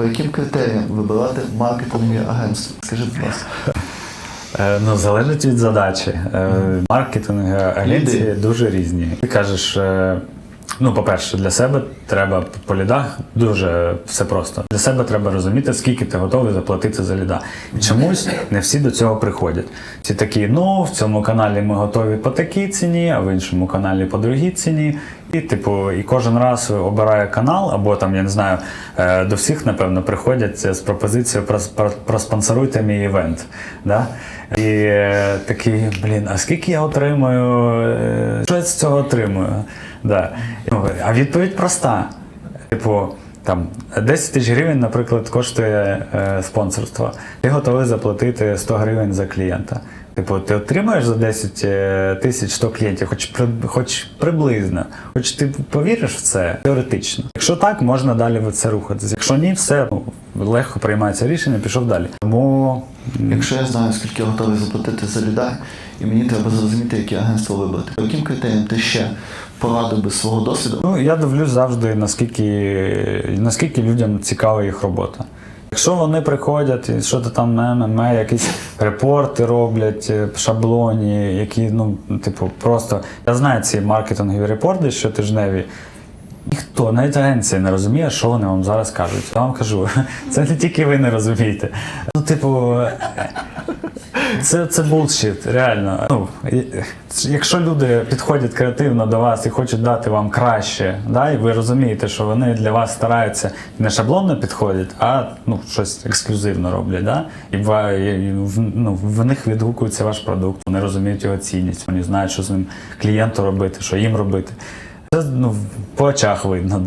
По яким критеріям вибирати маркетингові агентства? Скажи, будь ласка. Е, Ну, залежить від задачі. Е, Маркетинг агенції дуже різні. Ти кажеш, е, ну, по-перше, для себе треба по лідах дуже все просто. Для себе треба розуміти, скільки ти готовий заплатити за ліда. І чомусь не всі до цього приходять. Всі такі, ну, в цьому каналі ми готові по такій ціні, а в іншому каналі по другій ціні. І, типу, і кожен раз обирає канал, або там, я не знаю, е, до всіх, напевно, приходять з пропозицією про, про, проспонсоруйте мій івент. Да? І е, такий, блін, а скільки я отримую? е, Що я з цього отримую? Да. Ну, А відповідь проста. Типу, там 10 тисяч гривень, наприклад, коштує е, спонсорство. Ти готовий заплатити 100 гривень за клієнта. Типу, ти отримаєш за 10 е, тисяч 100 клієнтів, хоч, при, хоч приблизно, хоч ти повіриш в це теоретично. Якщо так, можна далі в це рухатися. Якщо ні, все ну, легко приймається рішення, пішов далі. Тому Якщо я знаю, скільки я готовий заплатити за ліда, і мені треба зрозуміти, яке агентство вибрати. Яким критеріям ти ще порадив би свого досвіду? Ну, я дивлюсь завжди, наскільки, наскільки людям цікава їх робота. Якщо вони приходять і що то там МММ, якісь репорти роблять, е, шаблоні, які, ну, типу, просто. Я знаю ці маркетингові репорти щотижневі. Ніхто, навіть агенція не розуміє, що вони вам зараз кажуть. Я вам кажу, це не тільки ви не розумієте. Ну, типу, це, це булшіт, реально. Ну, якщо люди підходять креативно до вас і хочуть дати вам краще, да, і ви розумієте, що вони для вас стараються не шаблонно підходять, а ну, щось ексклюзивно роблять. Да? І, і в, ну, в них відгукується ваш продукт, вони розуміють його цінність, вони знають, що з ним клієнту робити, що їм робити. Це ну, по очах видно.